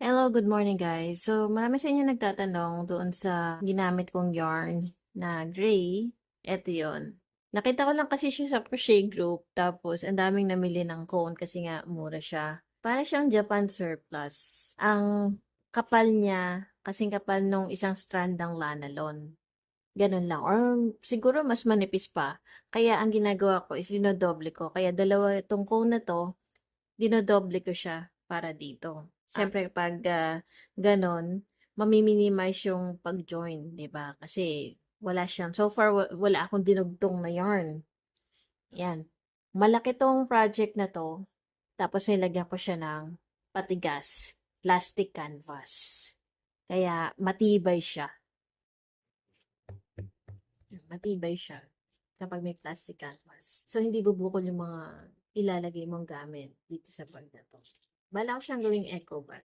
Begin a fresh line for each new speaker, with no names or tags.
Hello, good morning guys. So, marami sa inyo nagtatanong doon sa ginamit kong yarn na gray. Ito yon. Nakita ko lang kasi siya sa crochet group. Tapos, ang daming namili ng cone kasi nga mura siya. Para siyang Japan surplus. Ang kapal niya, kasing kapal nung isang strand ng lanalon. Ganun lang. Or siguro mas manipis pa. Kaya ang ginagawa ko is dinodoble ko. Kaya dalawa itong cone na to, dinodoble ko siya para dito. Siyempre, pag ah, ganon, mamiminimize yung pag-join, di ba? Kasi wala siyang, so far, wa- wala akong dinugtong na yarn. Yan. Malaki tong project na to. Tapos nilagyan ko siya ng patigas, plastic canvas. Kaya matibay siya. Matibay siya kapag may plastic canvas. So, hindi bubukol yung mga ilalagay mong gamit dito sa bag na to. Bala siyang gawing eco bag.